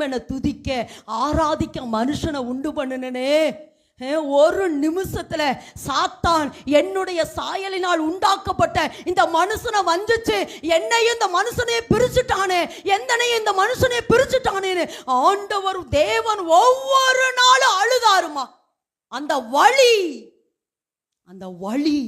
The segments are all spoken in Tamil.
நேரம் என்னை துதிக்க ஆராதிக்க மனுஷனை உண்டு பண்ணுனே ஒரு நிமிஷத்தில் சாத்தான் என்னுடைய சாயலினால் உண்டாக்கப்பட்ட இந்த மனுஷனை வந்துச்சு என்னையும் இந்த மனுஷனையே பிரிச்சுட்டானே. எந்தனையும் இந்த மனுஷனையே பிரிச்சுட்டானேன்னு ஆண்டவர் தேவன் ஒவ்வொரு நாளும் அழுதாருமா. அந்த வழி அந்த வழி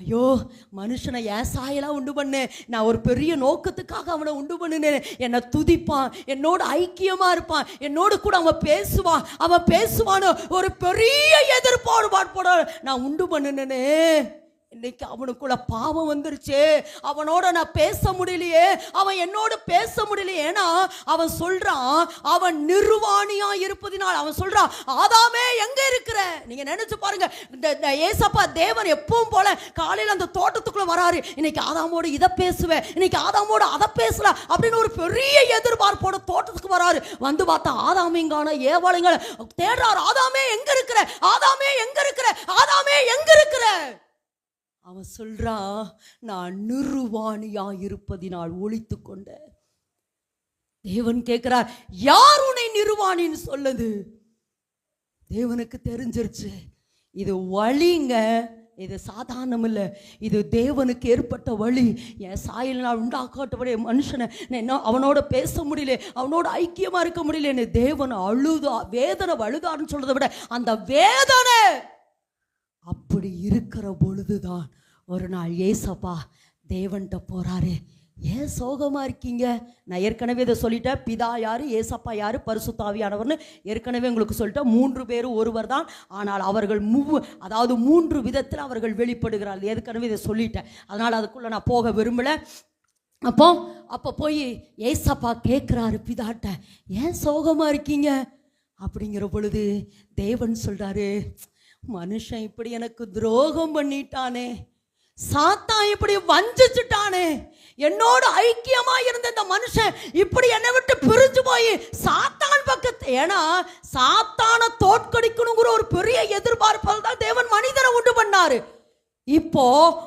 ஐயோ மனுஷனை ஏன் சாயலா உண்டு பண்ணு. நான் ஒரு பெரிய நோக்கத்துக்காக அவனை உண்டு பண்ணினேன். என்னை துதிப்பான். என்னோட ஐக்கியமாக இருப்பான். என்னோடு கூட அவன் பேசுவான். அவன் பேசுவான்னு ஒரு பெரிய எதிர்ப்பாடு போட நான் உண்டு பண்ணினேனே. இன்னைக்கு அவனுக்குள்ள பாவம் வந்துருச்சு. அவனோட நான் பேச முடியலையே. அவன் என்னோட பேச முடியலையே. ஏன்னா அவன் சொல்றான் அவன் நிர்வாணியா இருப்பதினால் அவன் சொல்றான் ஆதாமே எங்க இருக்கிற? நீங்க நினைச்சு பாருங்க. இந்த ஏசப்பா தேவன் எப்பவும் போல காலையில அந்த தோட்டத்துக்குள்ள வராரு. இன்னைக்கு ஆதாமோட இதை பேசுவேன் இன்னைக்கு ஆதாமோட அதை பேசல அப்படின்னு ஒரு பெரிய எதிர்பார்ப்போட தோட்டத்துக்கு வராரு. வந்து பார்த்தா ஆதாமிங்கான ஏவாளுங்களை தேடுறாரு. ஆதாமே எங்க இருக்கிற? ஆதாமே எங்க இருக்கிற? ஆதாமே எங்க இருக்கிற? அவன் சொல்கிறா நான் நிர்வாணியா இருப்பதினால் ஒழித்து கொண்ட தேவன் கேட்கிறார் யார் உன்னை நிர்வாணின்னு சொல்லுது? தேவனுக்கு தெரிஞ்சிருச்சு இது வழிங்க இது சாதாரணம் இல்லை இது தேவனுக்கு ஏற்பட்ட வழி. என் சாயலினால் உண்டாக்கப்பட்ட மனுஷனை என்ன அவனோட பேச முடியல அவனோட ஐக்கியமாக இருக்க முடியல தேவன் அழுதா வேதனை அழுதான்னு சொல்கிறத விட அந்த வேதனை அப்படி இருக்கிற பொழுதுதான் ஒரு நாள் ஏசப்பா தேவன்கிட்ட போகிறாரு ஏன் சோகமாக இருக்கீங்க? நான் ஏற்கனவே இதை சொல்லிட்டேன். பிதா யார்? ஏசப்பா யார்? பரிசுத்தாவியானவர்னு ஏற்கனவே உங்களுக்கு சொல்லிட்டேன். மூன்று பேரும் ஒருவர் தான். ஆனால் அவர்கள் மூ அதாவது மூன்று விதத்தில் அவர்கள் வெளிப்படுகிறார்கள். ஏற்கனவே இதை சொல்லிட்டேன். அதனால் அதுக்குள்ளே நான் போக விரும்பலை. அப்போ அப்போ போய் ஏசப்பா கேட்குறாரு பிதாட்ட ஏன் சோகமாக இருக்கீங்க? அப்படிங்கிற பொழுது தேவன் சொல்கிறாரு மனுஷன் இப்படி எனக்கு துரோகம் பண்ணிட்டானே. சாத்தான் இப்படி வஞ்சிச்சுட்டானே. என்னோட ஐக்கியமா இருந்த இந்த மனுஷன் இப்படி என்னை விட்டு பிரிஞ்சு போய் சாத்தான் பக்கத்து ஏன்னா சாத்தானை தோற்கடிக்கணுங்கிற ஒரு பெரிய எதிர்பார்ப்பால் தான் தேவன் மனிதனை உண்டு பண்ணாரு. இப்போ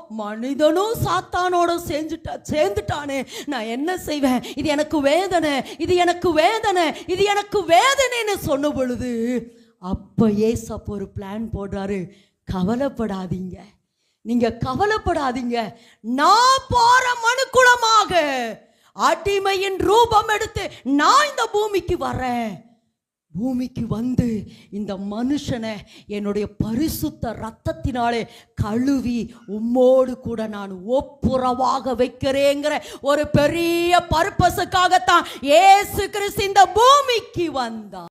மனிதனும் சாத்தானோட சேர்ந்துட்டா சேர்ந்துட்டானே. நான் என்ன செய்வேன்? இது எனக்கு வேதனை இது எனக்கு வேதனை இது எனக்கு வேதனைன்னு சொன்ன பொழுது அப்போ ஏசப்ப ஒரு பிளான் போடுறாரு. கவலைப்படாதீங்க. நீங்க கவலைப்படாதீங்க. நான் போற மனுக்குளமாக அடிமையின் ரூபம் எடுத்து நான் இந்த பூமிக்கு வரேன். பூமிக்கு வந்து இந்த மனுஷனை என்னுடைய பரிசுத்த ரத்தத்தினாலே கழுவி உம்மோடு கூட நான் ஒப்புரவாக வைக்கிறேங்கிற ஒரு பெரிய பர்பஸுக்காகத்தான் ஏசு கிறிஸ்து இந்த பூமிக்கு வந்தான்